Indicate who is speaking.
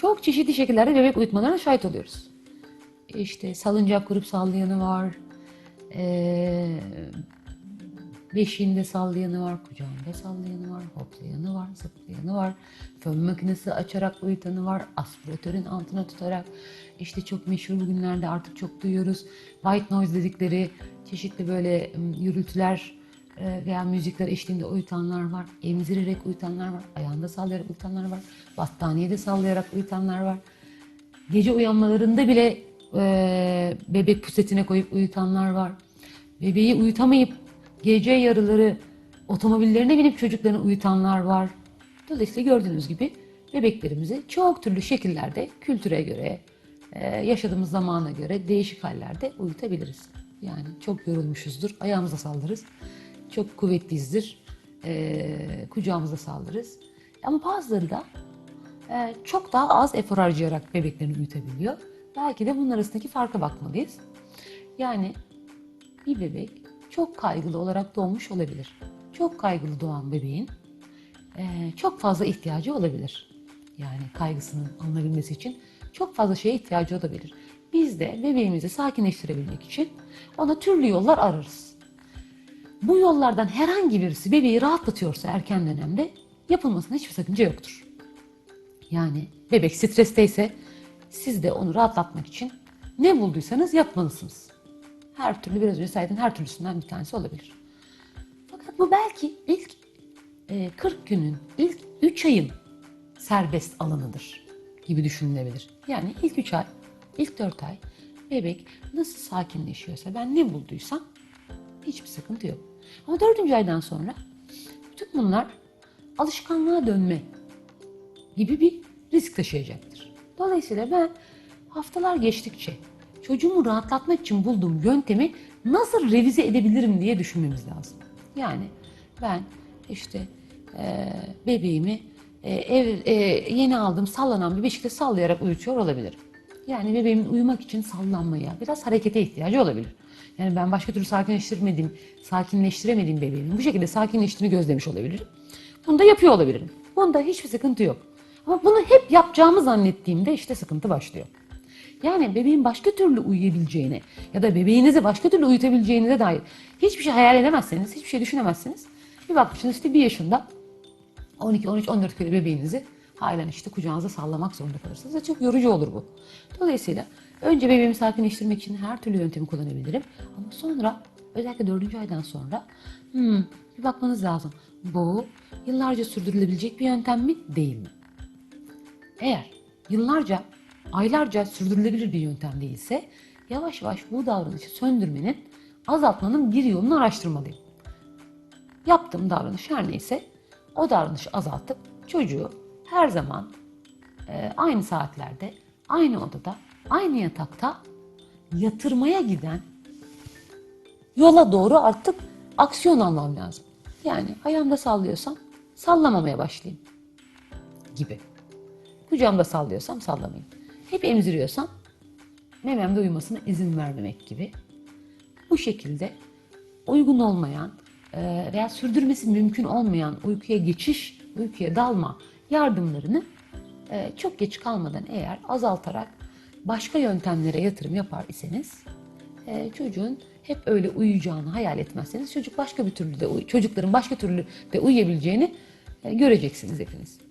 Speaker 1: çok çeşitli şekillerde bebek uyutmalarına şahit oluyoruz. İşte salıncak kurup sallayanı var. Ee, beşiğinde sallayanı var, kucağında sallayanı var, hoplayanı var, zıplayanı var. Fön makinesi açarak uyutanı var, aspiratörün altına tutarak. işte çok meşhur bugünlerde artık çok duyuyoruz. White noise dedikleri çeşitli böyle e, veya müzikler eşliğinde uyutanlar var. Emzirerek uyutanlar var, ayağında sallayarak uyutanlar var. Battaniyede sallayarak uyutanlar var. Gece uyanmalarında bile e, bebek pusetine koyup uyutanlar var. Bebeği uyutamayıp gece yarıları otomobillerine binip çocuklarını uyutanlar var. Dolayısıyla gördüğünüz gibi bebeklerimizi çok türlü şekillerde kültüre göre, e, yaşadığımız zamana göre değişik hallerde uyutabiliriz. Yani çok yorulmuşuzdur, ayağımıza saldırırız. Çok kuvvetliyizdir, e, kucağımıza saldırırız. Ama bazıları da e, çok daha az efor harcayarak bebeklerini uyutabiliyor. Belki de bunun arasındaki farka bakmalıyız. Yani bir bebek çok kaygılı olarak doğmuş olabilir. Çok kaygılı doğan bebeğin e, çok fazla ihtiyacı olabilir. Yani kaygısının alınabilmesi için çok fazla şeye ihtiyacı olabilir. Biz de bebeğimizi sakinleştirebilmek için ona türlü yollar ararız. Bu yollardan herhangi birisi bebeği rahatlatıyorsa erken dönemde yapılmasına hiçbir sakınca yoktur. Yani bebek stresteyse siz de onu rahatlatmak için ne bulduysanız yapmalısınız. Her türlü biraz önce saydığım her türlüsünden bir tanesi olabilir. Fakat bu belki ilk e, 40 günün, ilk 3 ayın serbest alanıdır gibi düşünülebilir. Yani ilk 3 ay, ilk 4 ay bebek nasıl sakinleşiyorsa ben ne bulduysam hiçbir sıkıntı yok. Ama 4. aydan sonra bütün bunlar alışkanlığa dönme gibi bir risk taşıyacaktır. Dolayısıyla ben haftalar geçtikçe çocuğumu rahatlatmak için bulduğum yöntemi nasıl revize edebilirim diye düşünmemiz lazım. Yani ben işte e, bebeğimi e, ev e, yeni aldığım sallanan bir beşikte sallayarak uyutuyor olabilirim. Yani bebeğimin uyumak için sallanmaya, biraz harekete ihtiyacı olabilir. Yani ben başka türlü sakinleştirmediğim, sakinleştiremediğim bebeğimin bu şekilde sakinleştiğini gözlemiş olabilirim. Bunu da yapıyor olabilirim. Bunda hiçbir sıkıntı yok. Ama bunu hep yapacağımı zannettiğimde işte sıkıntı başlıyor. Yani bebeğin başka türlü uyuyabileceğine ya da bebeğinizi başka türlü uyutabileceğinize dair hiçbir şey hayal edemezseniz, hiçbir şey düşünemezseniz bir bakmışsınız işte bir yaşında 12, 13, 14 kilo bebeğinizi halen işte kucağınıza sallamak zorunda kalırsınız. Çok yorucu olur bu. Dolayısıyla önce bebeğimi sakinleştirmek için her türlü yöntemi kullanabilirim. Ama sonra özellikle 4. aydan sonra hmm, bir bakmanız lazım. Bu yıllarca sürdürülebilecek bir yöntem mi değil mi? Eğer yıllarca, aylarca sürdürülebilir bir yöntem değilse yavaş yavaş bu davranışı söndürmenin, azaltmanın bir yolunu araştırmalıyım. Yaptığım davranış her neyse o davranışı azaltıp çocuğu her zaman e, aynı saatlerde, aynı odada, aynı yatakta yatırmaya giden yola doğru artık aksiyon almam lazım. Yani ayağımda sallıyorsam sallamamaya başlayayım gibi. Kucağımda sallıyorsam sallamayayım. Hep emziriyorsam mememde uyumasına izin vermemek gibi. Bu şekilde uygun olmayan e, veya sürdürmesi mümkün olmayan uykuya geçiş, uykuya dalma yardımlarını e, çok geç kalmadan eğer azaltarak başka yöntemlere yatırım yapar iseniz e, çocuğun hep öyle uyuyacağını hayal etmezseniz çocuk başka bir türlü de çocukların başka türlü de uyuyabileceğini e, göreceksiniz hepiniz.